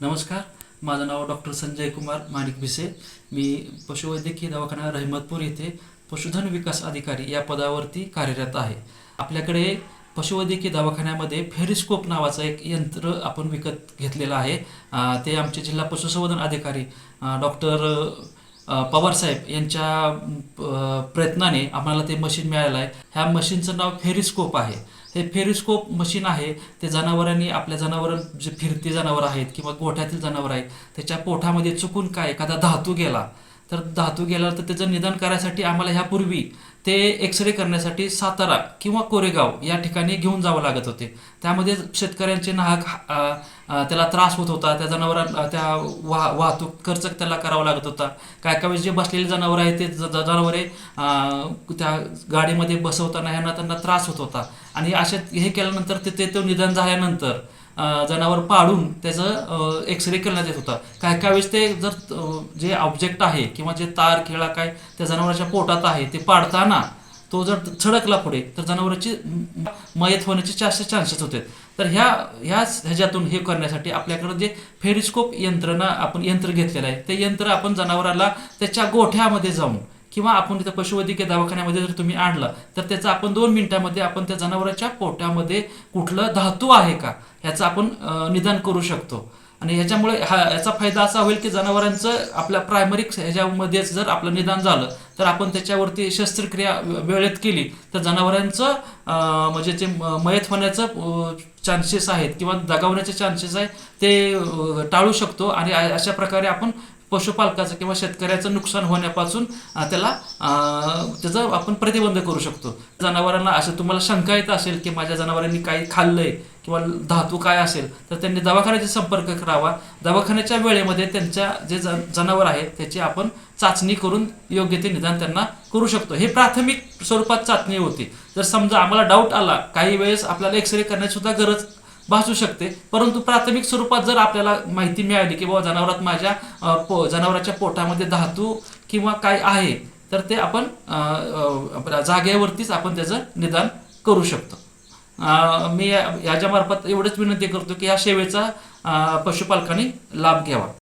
नमस्कार माझं नाव डॉक्टर संजय कुमार माणिक भिसे. मी पशुवैद्यकीय दवाखाना रहिमतपूर येथे पशुधन विकास अधिकारी या पदावरती कार्यरत आहे. आपल्याकडे पशुवैद्यकीय दवाखान्यामध्ये फेरिस्कोप नावाचं एक यंत्र आपण विकत घेतलेलं आहे. ते आमचे जिल्हा पशुसंवर्धन अधिकारी डॉक्टर पवारसाहेब यांच्या प्रयत्नाने आम्हाला ते मशीन मिळालं आहे ह्या मशीनचं नाव फेरिस्कोप आहे. हे फेरिस्कोप मशीन आहे. ते जनावरांनी आपल्या जनावर जे फिरती जनावर आहेत किंवा गोठ्यातील जनावर आहेत त्याच्या पोठामध्ये चुकून काय एखादा धातू गेला तर धातू गेला तर त्याचं निदान करायसाठी आम्हाला ह्यापूर्वी ते एक्सरे करण्यासाठी सातारा किंवा कोरेगाव या ठिकाणी घेऊन जावं लागत होते. त्यामध्ये शेतकऱ्यांचे नाहक त्याला त्रास होत होता. त्या जनावरांना त्या वाह वाहतूक खर्च त्याला करावा लागत होता. काय काय वेळेस जे बसलेले जनावर आहेत ते जनावरे त्या गाडीमध्ये बसवताना ह्यांना त्यांना त्रास होत होता. आणि अशा हे केल्यानंतर ते ते तो निधन झाल्यानंतर जनावर पाडून त्याचं एक्सरे करण्यात येत होता. काय काय वेळेस ते जर जे ऑब्जेक्ट आहे किंवा जे तार खेळा काय त्या जनावराच्या पोटात आहे ते पाडताना तो जर छडकला पुढे तर जनावरांची मयत होण्याचे जास्त चान्सेस होते. तर ह्या ह्याच ह्याच्यातून हे करण्यासाठी आपल्याकडे जे फेरिस्कोप यंत्रणा आपण यंत्र घेतलेलं आहे ते यंत्र आपण जनावराला त्याच्या गोठ्यामध्ये जाऊन किंवा आपण तिथं पशुवैद्यकीय दवाखान्यामध्ये जर तुम्ही आणलं तर त्याचं आपण दोन मिनिटांमध्ये आपण त्या जनावराच्या पोटामध्ये कुठलं धातू आहे का ह्याचं आपण निदान करू शकतो. आणि ह्याच्यामुळे हा याचा फायदा असा होईल की जनावरांचं आपल्या प्रायमरी ह्याच्यामध्येच जर आपलं निदान झालं तर आपण त्याच्यावरती शस्त्रक्रिया वेळेत केली तर जनावरांचं म्हणजे जे मयत होण्याचं चान्सेस आहेत किंवा दगावण्याचे चान्सेस आहे ते टाळू शकतो. आणि अशा प्रकारे आपण पशुपालकाचं किंवा शेतकऱ्याचं नुकसान होण्यापासून त्याला त्याचा आपण प्रतिबंध करू शकतो. जनावरांना असं तुम्हाला शंका येत असेल की माझ्या जनावरांनी काही खाल्लंय किंवा धातू काय असेल तर त्यांनी दवाखान्याचा संपर्क करावा. दवाखान्याच्या वेळेमध्ये त्यांच्या जे ज- जनावर आहेत त्याची आपण चाचणी करून योग्य ते निदान त्यांना करू शकतो. हे प्राथमिक स्वरूपात चाचणी होती. जर समजा आम्हाला डाऊट आला काही वेळेस आपल्याला एक्सरे करण्याची सुद्धा गरज भासू शकते. परंतु प्राथमिक स्वरूपात जर आपल्याला माहिती मिळाली की बाबा जनावरात माझ्या पो जनावराच्या पोटामध्ये धातू किंवा काय आहे तर ते आपण आपल्या जागेवरतीच आपण त्याचं निदान करू शकतो. मी या- याच्यामार्फत एवढंच विनंती करतो की या सेवेचा पशुपालकाने पशुपालकांनी लाभ घ्यावा.